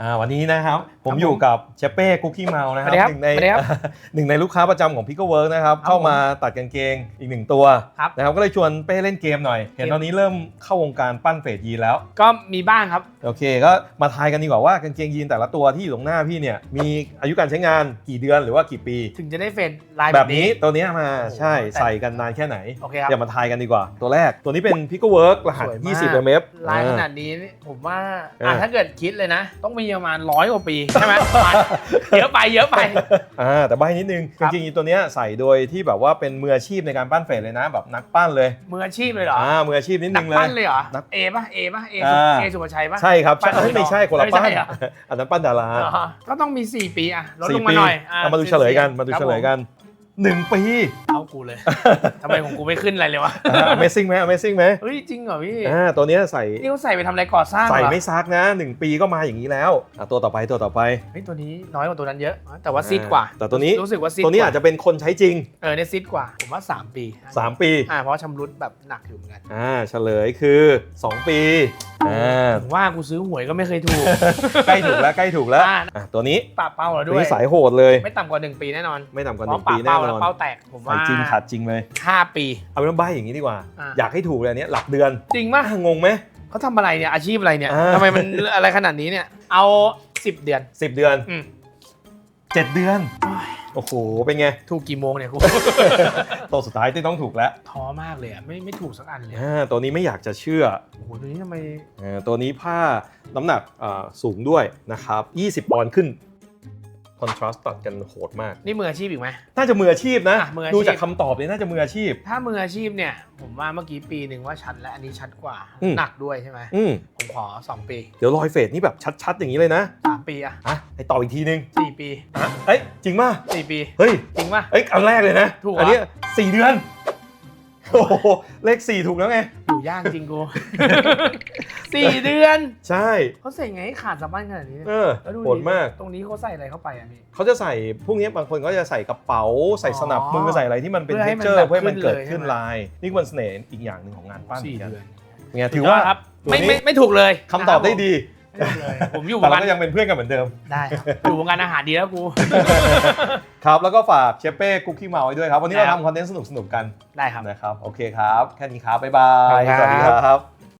อ่าวันนี้นะครับผมอยู่กับเชเป้คุกกี้เมานะครัสวัสดีครับหนึ่งในสวัสดีครับหนึ่งในลูกค้าประจำของพิกเกอร์เวิร์กนะครับครับเข้ามาตัดกางเกงอีกหนึ่งตัวครับนะครับก็เลยชวนเป้เล่นเกมหน่อย เห็นตอนนี้เริ่มเข้าวงการปั้นเฟดยีนแล้ว ก็มีบ้างครับ โอเค ก็มาทายกันดีกว่าว่ากางเกงยีนแต่ละตัวที่อยู่ตรงหน้าพี่เนี่ยมีอายุการใช้งานกี่เดือนหรือว่ากี่ปี ถึงจะได้เฟดลายแบแบบบนี้นี้ตัวเนี้ยมาโอ้โหใช่แต่ใส่กันนานแค่ไหนโอเคครับเดี๋ยวมาทายกันดีกว่า ตัวแรกตัวนี้เป็นพิกเกอร์เวิร์กรหัสสวยมาก20 mm ลายขนาดนี้นี่ผมว่าเอออ่อะถ้าเกิดคิดเลยนะ ต้องมีประมาณร้อยกว่าปีใช่ไหมเยอะไปเยอะไปอ่าแต่ใบนิดนึงครับจริงๆตัวเนี้ยใส่โดยที่แบบว่าเป็นมืออาชีพในการปั้นเฟดเลยนะ แบบนักปั้นเลยมืออาชีพเลยเหรออ่ามืออาชีพนิดนันึกงเลยปั้นเลยเหรอนักเอป่ะเอป่ะเออ่าเอสุภาชัยป่ะใช่ครับปั้นใช่เอ้ยไม่ใช่คนละไม่ปั้นใช่เหรออันนั้นปั้นดาราอ๋อก็ต้องมี 4 ปีอะลดลสี่งมาปีหน่อยะเอามาดูเฉลยกันมาดูครับเฉลยกัน หนึ่งปีผมเอากูเลย ทำไมของกูไม่ขึ้นอะไรเลยวะอ่า Amazing ไหม Amazing ไหมเฮ้ย จริงเหรอพี่อ่าตัวเนี้ยใส่นี่เขาใส่ไปทำอะไรก่อสร้างเหรอใส่ไม่ซักนะหนึ่งปีก็มาอย่างนี้แล้วอะตัวต่อไปตัวต่อไป เฮ้ยตัวนี้น้อยกว่าตัวนั้นเยอะ แต่ว่าซิดกว่าแต่ตัวนี้ รู้สึกว่าซิดตัวนี้กอาจจะเป็นคนใช้จริง เออเนี่ยซิดกว่า ผมว่า 3 ปี 3 ปี อ่าเพราะชำรุดแบบหนักอยู่เหมือนกัน อ่าเฉลยคือ 2 ปี อ่าถึงว่ากูซื้อหวยก็ไม่เคยถูก ใกล้ถูกแล้วใกล้ถูกแล้วอ่าอะตัวนี้ปะเป้าเราตัวด้วย นี้สายโหดเลย ไม่ต่ำกว่า 1 ปีแน่นอนไม่ต่ำกว่าหเพนึ่ราะงปะปีแน่เป้านแล้วอนเป้าแตกผมใส่ว่าจริงขาดจริงเลย5ปี เอาเป็นว่าใบอย่างนี้ดีกว่า อ่าอยากให้ถูกเลยอันเนี้ยหลักเดือนจริงป่ะอะ งงไหม เขาทำอะไรเนี่ยอาชีพอะไรเนี่ยอ่า ทำไมมันอะไรขนาดนี้เนี่ย เอา 10 เดือน 10 เดือน อืม 7 เดือน โอ้ โห เป็นไง ถูกกี่โมงเนี่ยกูตัวสุดท้ายที่ต้องถูกแล้วท้อมากเลยอะไม่ไม่ถูกสักอันเลยอ่าตัวนี้ไม่อยากจะเชื่อโอ้โหตัวนี้ทำไมอ่าตัวนี้ผ้าน้ำหนักอ่าสูงด้วยนะครับ 20ปอนด์ขึ้น คอนทราสต์ตัดกันโหดมาก นี่มืออาชีพอีกไหม น่าจะมืออาชีพนะ อะมืออาชีพ ดูจากคำตอบเนี่ยน่าจะมืออาชีพ ถ้ามืออาชีพเนี่ย ผมว่าเมื่อกี้ปีหนึ่งว่าชัดและอันนี้ชัดกว่า อืม หนักด้วยใช่ไหม อืมผมขอ 2 ปี เดี๋ยวรอยเฟดนี่แบบชัดๆอย่างนี้เลยนะ3 ปีอะอะไอต่ออีกทีนึง4 ปี อะเอ้ยจริงป่ะ4 ปี เฮ้ย จริงป่ะ เอ้ยอันแรกเลยนะ ถูกเหรออันเนี้ยสี่เดือน โอ้โหเลขสี่ถูกแล้วไง อยู่ยากจริงกู สี่เดือนใช่เขาใส่ไงให้ขาดสะบั้นขนาดนี้เนี่ยเออแล้วดูโหดมาก ตรงนี้เขาใส่อะไรเข้าไปอะพี่ เขาจะใส่พวกนี้บางคนก็จะใส่กระเป๋า ใส่สนับมืออ๋อใส่อะไรที่มันเป็นเพื่อเท็ให้กมันเจอร์แบบเพื่อให้มันขึ้นเกิดเลยขึ้นใช่ไหมลาย นี่เป็นเสน่ห์อีกอย่างหนึ่งของงานปั้นสี่เหมือนกันเดือนไงถือว่าครับตัวไม่นี้ไม่ไม่ถูกเลยคำตอบได้ดีไม่ถูกเลยผมอยู่วแต่งเราการก็ยังเป็นเพื่อนกันเหมือนเดิม ได้ครับอยู่วงการอาหารดีแล้วกู ครับแล้วก็ฝากเชฟเป้คุกกี้เมาไว้ด้วยครับ วันนี้เราครับทำคอนเทนต์สนุกๆกัน ได้ครับนะครับ โอเคครับ แค่นี้ครับ บ๊ายบายขอบคุณครับสวัสดีครับ